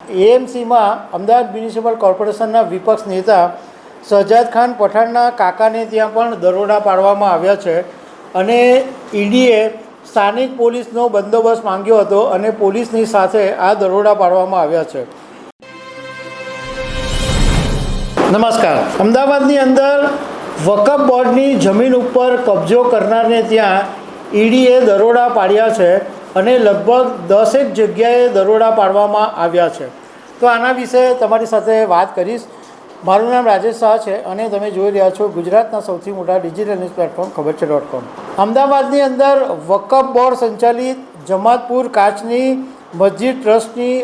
એએમસીમાં Ahmedabad municipal કોર્પોરેશનના વિપક્ષ નેતા સજાદ ખાન પઠાણના કાકાને ત્યાં પણ દરોડા પાડવામાં આવ્યા છે અને ઈડીએ સ્થાનિક પોલીસનો બંદોબસ્ત માંગ્યો હતો અને પોલીસની સાથે આ દરોડા પાડવામાં આવ્યા છે. નમસ્કાર. અમદાવાદની અંદર વકફ બોર્ડની જમીન ઉપર કબજો કરનારને ત્યાં ઈડીએ દરોડા પાડ્યા છે. અને લગભગ દસેક જગ્યાએ દરોડા પાડવામાં આવ્યા છે. તો આના વિશે તમારી સાથે વાત કરીશ. મારું નામ રાજેશ શાહ છે અને તમે જોઈ રહ્યા છો ગુજરાતના સૌથી મોટા ડિજિટલ ન્યૂઝ પ્લેટફોર્મ ખબર છે ડોટ કોમ અમદાવાદની અંદર વકફ બોર્ડ સંચાલિત જમાતપુર કાચની મસ્જિદ ટ્રસ્ટની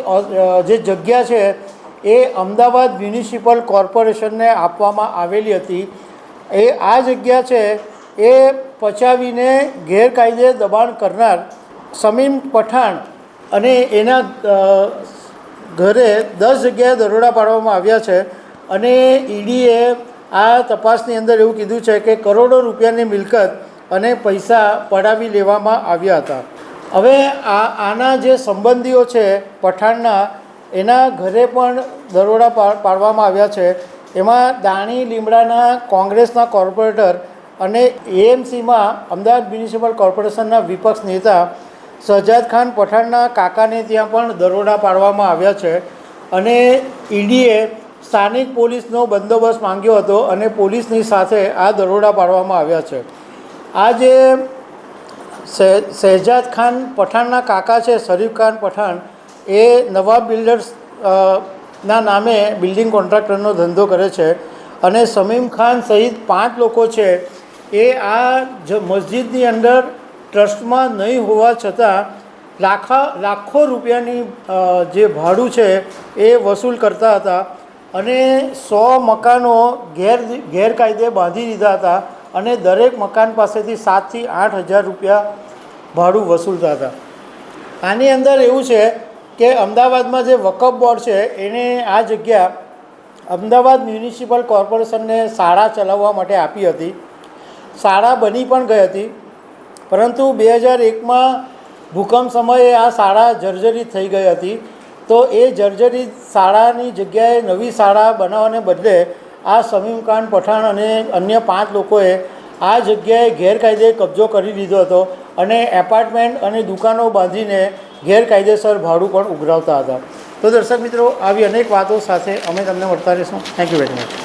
જે જગ્યા છે એ અમદાવાદ મ્યુનિસિપલ કોર્પોરેશનને આપવામાં આવેલી હતી. એ આ જગ્યા છે એ પચાવીને ગેરકાયદે દબાણ કરનાર સમીમ પઠાણ અને એના ઘરે દસ જગ્યાએ દરોડા પાડવામાં આવ્યા છે અને ઈડીએ આ તપાસની અંદર એવું કીધું છે કે કરોડો રૂપિયાની મિલકત અને પૈસા પડાવી લેવામાં આવ્યા હતા. હવે આ, આના જે સંબંધીઓ છે પઠાણના, એના ઘરે પણ દરોડા પાડવામાં આવ્યા છે. એમાં દાણી લીમડાના કોંગ્રેસના કોર્પોરેટર અને એએમસીમાં અમદાવાદ મ્યુનિસિપલ કોર્પોરેશનના વિપક્ષ નેતા શહજાદ ખાન પઠાણના કાકાને ત્યાં પણ દરોડા પાડવામાં આવ્યા છે અને ઈડીએ સ્થાનિક પોલીસનો બંદોબસ્ત માંગ્યો હતો અને પોલીસની સાથે આ દરોડા પાડવામાં આવ્યા છે. આ જે શહેજાદ ખાન પઠાણના કાકા છે, શરીફ ખાન પઠાણ, એ નવાબ બિલ્ડર્સ ના નામે બિલ્ડિંગ કોન્ટ્રાક્ટરનો ધંધો કરે છે અને સમીમ ખાન સહિત પાંચ લોકો છે એ આ મસ્જિદની અંદર ટ્રસ્ટમાં નહીં હોવા છતાં લાખા, લાખો રૂપિયાની જે ભાડું છે એ વસૂલ કરતા હતા અને સો મકાનો ગેર, ગેરકાયદે બાંધી દીધા હતા અને દરેક મકાન પાસેથી સાતથી આઠ હજાર રૂપિયા ભાડું વસૂલતા હતા. આની અંદર એવું છે કે અમદાવાદમાં જે વકફ બોર્ડ છે એને આ જગ્યા અમદાવાદ મ્યુનિસિપલ કોર્પોરેશનને શાળા ચલાવવા માટે આપી હતી. શાળા બની પણ ગઈ હતી. પરંતુ બે હજાર એકમાં ભૂકંપ સમયે આ શાળા જર્જરિત થઈ ગઈ હતી. તો એ જર્જરિત શાળાની જગ્યાએ નવી શાળા બનાવવાને બદલે આ સમીમ પઠાણ અને અન્ય પાંચ લોકોએ આ જગ્યાએ ગેરકાયદે કબજો કરી લીધો હતો અને એપાર્ટમેન્ટ અને દુકાનો બાંધીને ગેરકાયદેસર ભાડું પણ ઉઘરાવતા હતા. તો દર્શક મિત્રો, આવી અનેક વાતો સાથે અમે તમને મળતા રહીશું. Thank you very much